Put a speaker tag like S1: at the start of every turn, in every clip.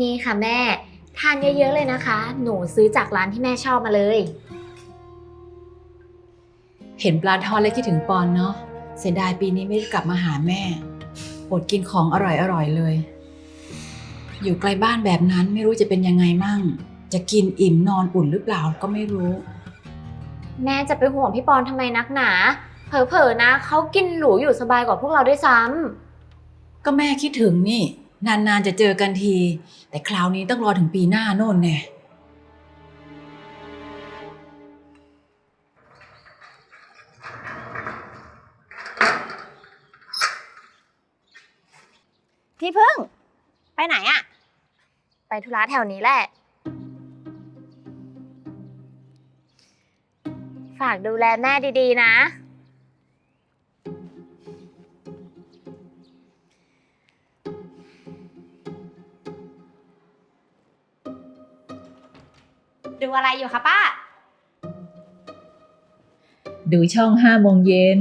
S1: นี่ค่ะแม่ ทานเยอะๆเลยนะคะ หนูซื้อจากร้านที่แม่ชอบมาเลย
S2: เห็นปลาทอดแล้วคิดถึงปอนเนาะเสียดายปีนี้ไม่ได้กลับมาหาแม่อดกินของอร่อยๆเลย อยู่ไกลบ้านแบบนั้นไม่รู้จะเป็นยังไงมั่ง จะกินอิ่มนอนอุ่นหรือเปล่าก็ไม่รู้
S1: แม่จะไปห่วงพี่ปอนทำไมนักหนา เผลอๆนะเขากินหรูอยู่สบายกว่าพวกเราด้วยซ้ำ
S2: ก็แม่คิดถึงนี่ นานๆจะเจอกันที แต่คราวนี้ต้องรอถึงปีหน้าโน่นแน่
S3: พี่พึ่ง ไปไหนอะ
S1: ไปธุระแถวนี้แหละ ฝากดูแลแม่ดีๆนะ
S3: ดูอะไรอยู่คะป้า
S2: ดูช่องห้าโมงเย็น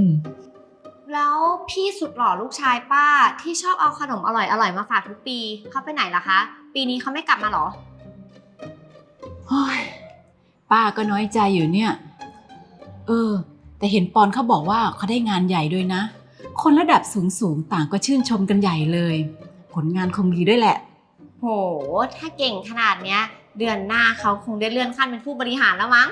S3: แล้วพี่สุดหล่อลูกชายป้าที่ชอบเอาขนมอร่อยอร่อยๆมาฝากทุกปีเขาไปไหนล่ะคะ ปีนี้เขาไม่กลับมาเหรอ
S2: โอ้ยป้าก็น้อยใจอยู่เนี่ย เออ แต่เห็นปอนเขาบอกว่าเขาได้งานใหญ่ด้วยนะ คนระดับสูงสูงๆต่างก็ชื่นชมกันใหญ่เลย ผลงานคงดีด้วยแหละ
S3: โห ถ้าเก่งขนาดเนี้ย เดือนหน้าเขาคงได้เลื่อนขั้นเป็นผู้บริหารแล้วมั้ง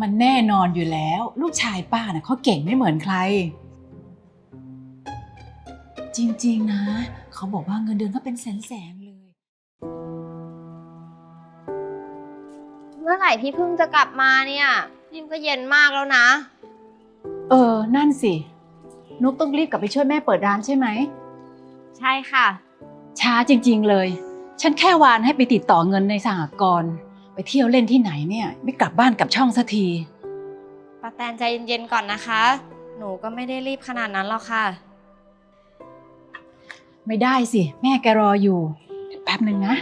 S2: มันแน่นอนอยู่แล้ว ลูกชายป้าน่ะเขาเก่งไม่เหมือนใคร จริงๆนะ เขาบอกว่าเงินเดือนก็เป็นแสนๆเลย
S3: เมื่อไหร่พี่พึ่งจะกลับมาเนี่ยนี่มันก็เย็นมากแล้วนะ
S2: เออ นั่นสิ นุกต้องรีบกลับไปช่วยแม่เปิดร้านใช่ไหม
S3: ใช่ค่ะ
S2: ช้าจริง ๆเลย ฉันแค่วานให้ไปติดต่อเงินในสหกรณ์ไปเที่ยวเล่นที่ไหนเนี่ย ไม่กลับบ้านกลับช่องสักที
S3: ป้าแตนใจเย็นๆก่อนนะคะ หนูก็ไม่ได้รีบขนาดนั้นหรอกค่ะ
S2: ไม่ได้สิ แม่แกรออยู่แป๊บหนึ่งนะ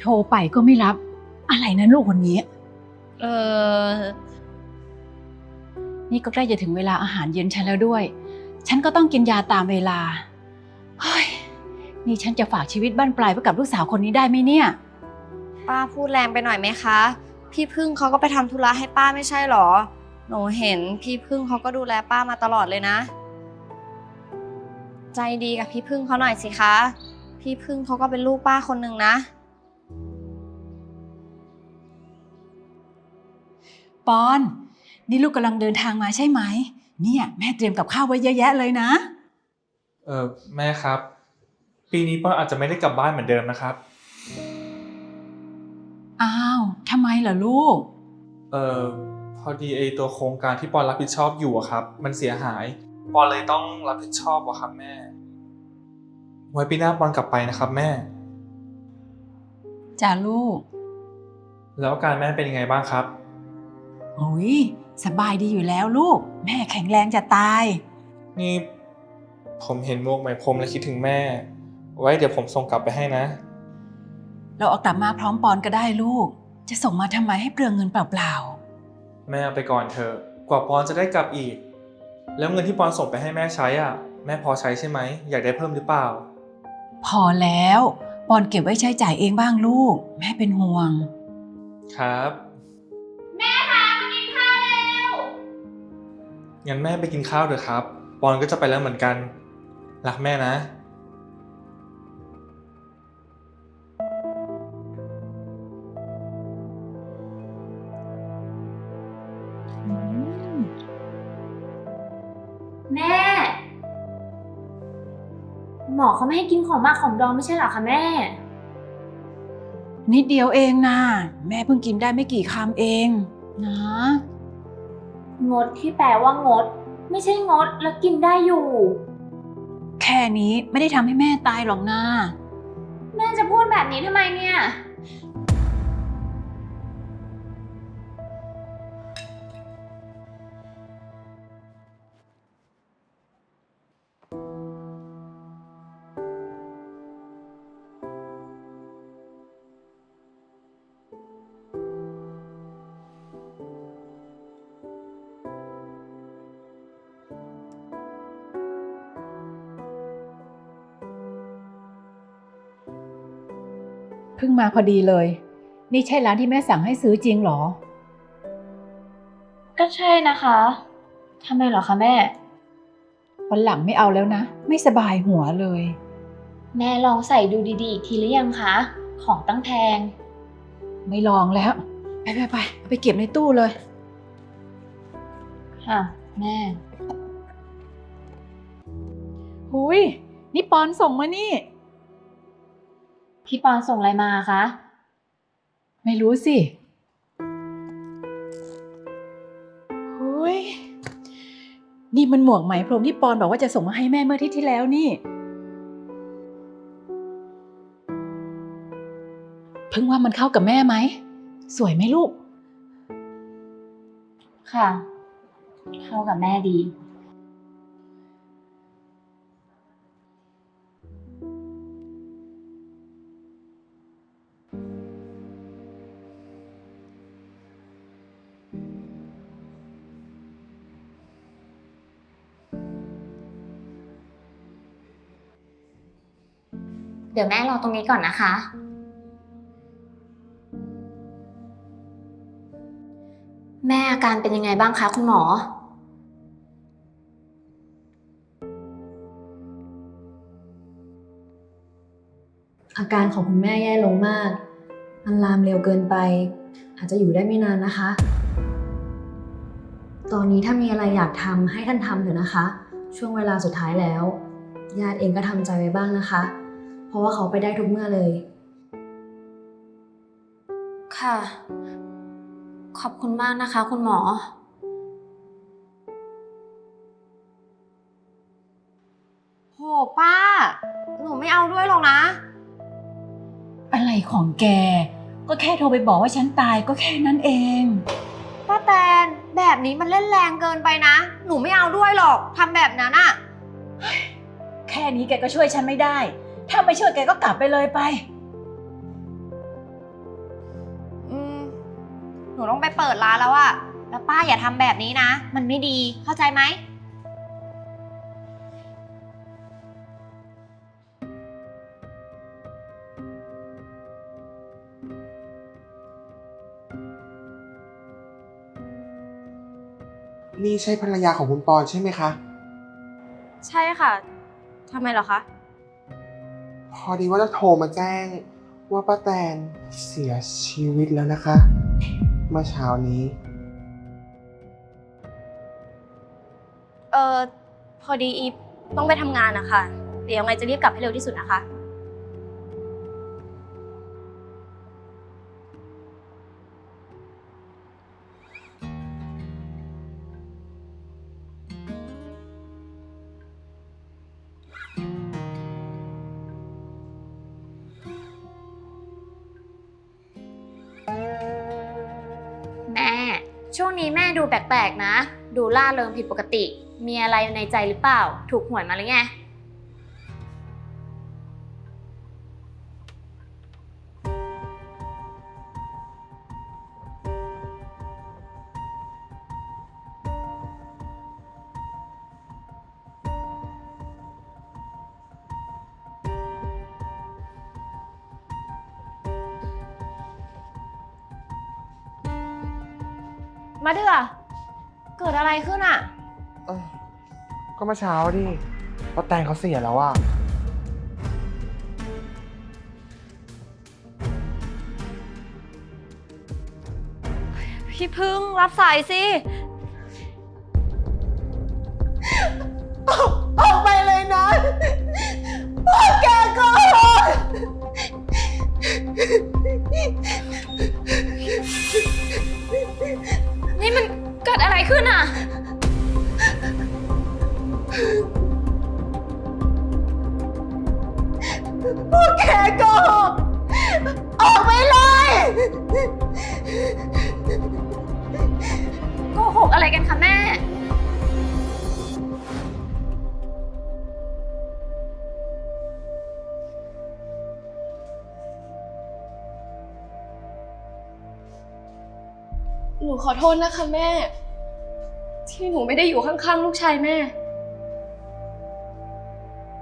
S2: โทรไปก็ไม่รับ อะไรนะลูกคนนี้
S3: เออ
S2: นี่ก็ใกล้จะถึงเวลาอาหารเย็นฉันแล้วด้วย ฉันก็ต้องกินยาตามเวลา เฮ้ย นี่ฉันจะฝากชีวิตบ้านปลายไว้กับลูกสาวคนนี้ได้ไหมเนี่ย
S3: ป้าพูดแรงไปหน่อยไหมคะ พี่พึ่งเขาก็ไปทำธุระให้ป้าไม่ใช่หรอ หนูเห็นพี่พึ่งเขาก็ดูแลป้ามาตลอดเลยนะ ใจดีกับพี่พึ่งเขาหน่อยสิคะ พี่พึ่งเขาก็เป็นลูกป้าคนหนึ่งนะ
S2: ปอน นี่ลูกกำลังเดินทางมาใช่ไหม เนี่ยแม่เตรียมกับข้าวไว้เยอะแยะเลยนะ
S4: เออแม่ครับ ปีนี้ป้อนอาจจะไม่ได้กลับบ้านเหมือนเดิมนะครับ
S2: อ้าวทำไมล่ะลูก
S4: เออพอดีไอตัวโครงการที่ปอนรับผิดชอบอยู่อะครับ มันเสียหาย ปอนเลยต้องรับผิดชอบอะครับแม่ ไว้ปีหน้าปอนกลับไปนะครับ แม่
S2: จ้าลูก
S4: แล้วอาการแม่เป็นยังไงบ้างครับ
S2: โอ้ย สบายดีอยู่แล้วลูก แม่แข็งแรงจะตาย
S4: นี่ ผมเห็นหมวกไหมพรมและคิดถึงแม่ ไว้เดี๋ยวผมส่งกลับไปให้นะ
S2: เราเอากลับมาพร้อมปอนก็ได้ลูก จะส่งมาทำไมให้เปลืองเงินเปล่า
S4: แม่เอาไปก่อนเถอะ กว่าปอนจะได้กลับอีก แล้วเงินที่ปอนส่งไปให้แม่ใช้อะ แม่พอใช้ใช่ไหม อยากได้เพิ่มหรือเปล่า
S2: ๆ พอแล้ว ปอนเก็บไว้ใช้จ่ายเองบ้างลูก แม่เป็นห่วง
S4: ครับ งั้นแม่ไปกินข้าวเถอะครับ ปอนก็จะไปแล้วเหมือนกัน รักแม่นะ
S1: แม่ หมอเขาไม่ให้กินของมากของดองไม่ใช่เหรอคะแม่
S2: นิดเดียวเองนะแม่เพิ่งกินได้ไม่กี่คำเอง นะ
S1: งดที่แปลว่างด ไม่ใช่งดแล้วกินได้อยู่
S2: แค่นี้ไม่ได้ทำให้แม่ตายหรอกนะ
S1: แม่จะพูดแบบนี้ทำไมเนี่ย
S2: พิ่งมาพอดีเลย นี่ใช่ร้านที่แม่สั่งให้ซื้อจริงเหรอ
S1: ก็ใช่นะคะทำไมเหรอคะแม่
S2: วันหลังไม่เอาแล้วนะ ไม่สบายหัวเลย
S1: แม่ลองใส่ดูดีๆอีกทีหรือยังคะ ของตั้งแพง
S2: ไม่ลองแล้ว ไปไปไปไปเก็บในตู้เลย
S1: ค่ะ แม่
S2: หุยนี่ปอนส่งมานี่
S1: พี่ปอนส่งอะไรมาคะ
S2: ไม่รู้สิหุยนี่มันหมวกไหมพรมที่ปอนบอกว่าจะส่งมาให้แม่เมื่ออาทิตย์ที่แล้วนี่ เพิ่งว่ามันเข้ากับแม่ไหม สวยไหมลูก
S1: ค่ะ เข้ากับแม่ดี เดี๋ยวแม่รอตรงนี้ก่อนนะคะ แม่อาการเป็นยังไงบ้างคะคุณหมอ
S5: อาการของคุณแม่แย่ลงมาก มันลามเร็วเกินไป อาจจะอยู่ได้ไม่นานนะคะ ตอนนี้ถ้ามีอะไรอยากทำให้ท่านทำเถอะนะคะ ช่วงเวลาสุดท้ายแล้ว ญาติเองก็ทำใจไว้บ้างนะคะ ราะว่าเขาไปได้ทุกเมื่อเลย
S1: ค่ะ ขอบคุณมากนะคะ คุณหมอ
S3: โหป้า หนูไม่เอาด้วยหรอกนะ
S2: อะไรของแก ก็แค่โทรไปบอกว่าฉันตายก็แค่นั้นเอง
S3: ป้าแตนแบบนี้มันเล่นแรงเกินไปนะ หนูไม่เอาด้วยหรอกทำแบบนั้นอะ
S2: แค่นี้แกก็ช่วยฉันไม่ได้ ถ้าไม่ช่วยแกก็กลับไปเลยไป
S3: อืม หนูต้องไปเปิดร้านแล้วอะแล้วป้าอย่าทำแบบนี้นะ มันไม่ดี เข้าใจไหม
S6: นี่ใช่ภรรยาของคุณปอนใช่ไหมคะ
S3: ใช่ค่ะ ทำไมเหรอคะ
S6: พ อดีว่าจะโทรมาแจ้ง ว่าป้าแตนเสียชีวิตแล้วนะคะ เมื่อเช้านี้
S3: เออพอดีอีฟต้องไปทำงานนะคะเดี๋ยวยังไงจะรีบกลับให้เร็วที่สุดนะคะ
S1: ช่วงนี้แม่ดูแปลกๆนะ ดูล่าเริงผิดปกติ มีอะไรในใจหรือเปล่า ถูกหวยมาหรือไง
S3: มาเดือเกิดอะไรขึ้นอะ
S6: เอ้ยก็เมื่อเช้าดิป้าแตนเขาเสียแล้วอะ
S3: พี่พึ่งรับสายสิ
S7: หนูขอโทษนะคะแม่ ที่หนูไม่ได้อยู่ข้างๆ ลูกชายแม่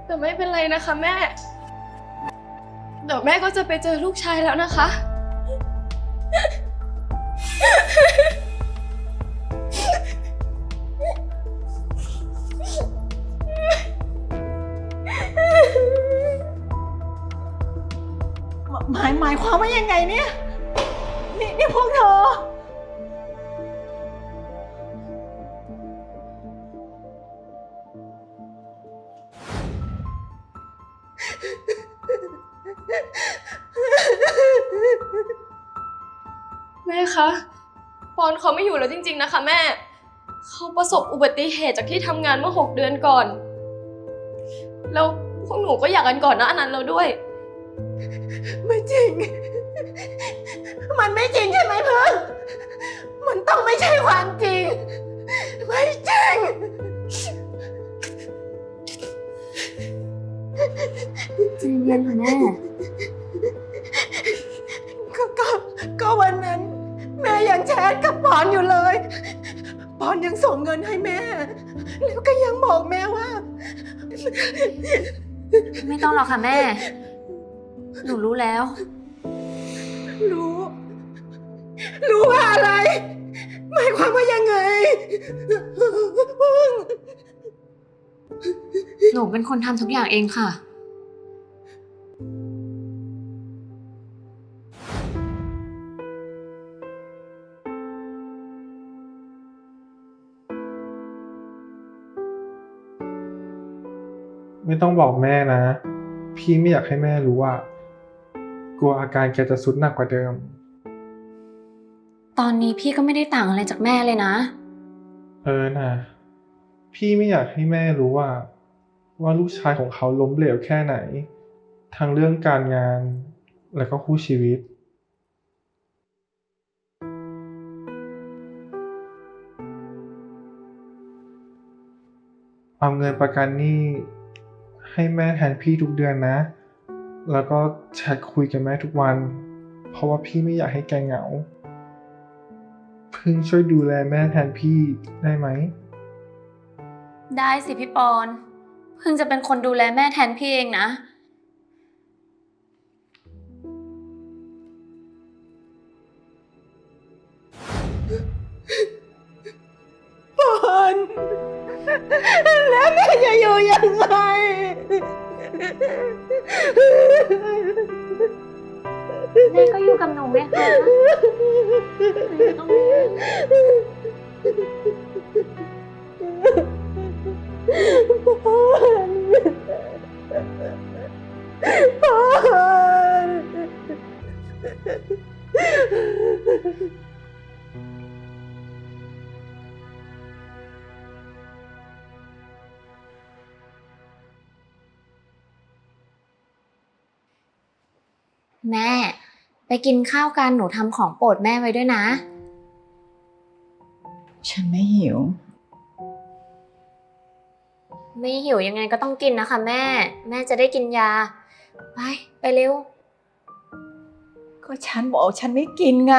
S7: แต่ไม่เป็นไรนะคะแม่แต่ดี๋ยวแม่ก็จะไปเจอลูกชายแล้วนะคะ
S8: หมายหมายความว่ายังไงเนี่ย นี่นี่พวกเธอ
S7: อนเขาไม่อยู่แล้วจริง ๆ นะคะ แม่ เขาประสบอุบัติเหตุจากที่ทำงานเมื่อหกเดือนก่อน แล้วพวกหนูก็อยากกันก่อนหนะอันนั้นแล้วด้วย
S8: ไม่จริง มันไม่จริงใช่ไหมเพิ่งมันต้องไม่ใช่ความจริง ไม่จริง
S1: ใจเย็นค่ะแม่
S8: ก็ก็ก็วันนั้นแม่ ยังแชทกับปอนอยู่เลย ปอนยังส่งเงินให้แม่ แล้วก็ยังบอกแม่ว่า
S1: ไม่ต้องหรอกค่ะแม่ หนูรู้แล้ว
S8: รู้ รู้ว่าอะไร หมายความว่ายังไง
S1: หนูเป็นคนทำทุกอย่างเองค่ะ
S9: ไม่ต้องบอกแม่นะ พี่ไม่อยากให้แม่รู้ว่า กลัวอาการแกจะสุดหนักกว่าเดิม
S1: ตอนนี้พี่ก็ไม่ได้ต่างอะไรจากแม่เลยนะ
S9: เออนะพี่ไม่อยากให้แม่รู้ว่า ว่าลูกชายของเขาล้มเหลวแค่ไหน ทั้งเรื่องการงาน และก็คู่ชีวิต เอาเงินประกันหนี้ ให้แม่แทนพี่ทุกเดือนนะ แล้วก็แชทคุยกับแม่ทุกวัน เพราะว่าพี่ไม่อยากให้แกเหงา พึ่งช่วยดูแลแม่แทนพี่ได้ไหม
S1: ได้สิพี่ปอน พึ่งจะเป็นคนดูแลแม่แทนพี่เองนะ
S8: แล้วแม่จะอยู่ยังไง
S1: แม่ก็อยู่กับหนูไหมคะไม่ต้องห่
S8: อนปอ
S1: แม่ ไปกินข้าวกันหนูทำของโปรดแม่ไว้ด้วยนะ
S8: ฉันไม่หิว
S1: ไม่หิวยังไงก็ต้องกินนะคะ แม่ แม่จะได้กินยา ไป ไปเร็ว
S8: ก็ฉันบอกฉันไม่กินไง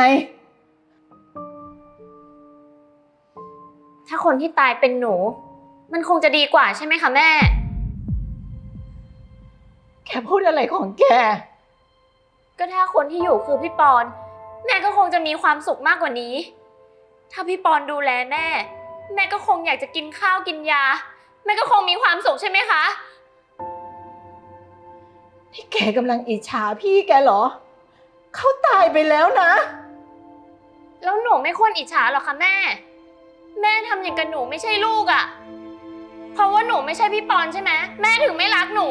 S1: ถ้าคนที่ตายเป็นหนู มันคงจะดีกว่าใช่ไหมคะแม่
S8: แค่พูดอะไรของแก
S1: ก็ถ้าคนที่อยู่คือพี่ปอน แม่ก็คงจะมีความสุขมากกว่านี้ ถ้าพี่ปอนดูแลแม่ แม่ก็คงอยากจะกินข้าวกินยา แม่ก็คงมีความสุขใช่ไหมคะ
S8: ที่แกกำลังอิจฉาพี่แกเหรอ เขาตายไปแล้วนะ
S1: แล้วหนูไม่ควรอิจฉาหรอคะแม่ แม่ทำอย่างกับหนูไม่ใช่ลูกอะ่ะ เพราะว่าหนูไม่ใช่พี่ปอนใช่ไหมแม่ถึงไม่รักหนู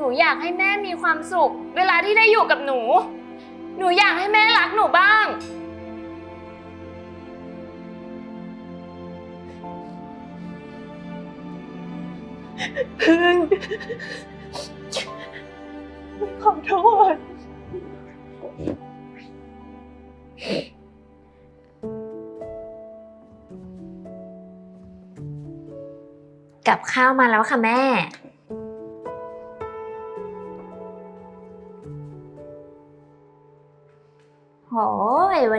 S1: หนูอยากให้แม่มีความสุข เวลาที่ได้อยู่กับหนู หนูอยากให้แม่รักหนูบ้าง
S8: พึ่งขอโทษ
S1: กับข้าวมาแล้วค่ะแม่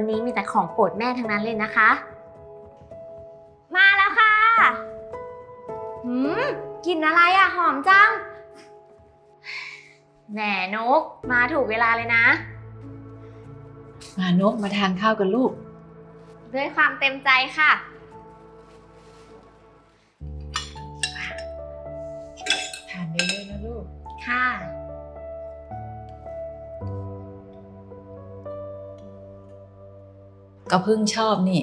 S1: วันนี้มีแต่ของโปรดแม่ทั้งนั้นเลยนะคะ มาแล้วค่ะหืมกลินอะไรอะหอมจัง แหนนก มาถูกเวลาเลยนะ
S2: มานกมาทานข้าวกันลูก
S1: ด้วยความเต็มใจค่ะ
S2: ทานเย ก็เพิ่งชอบนี่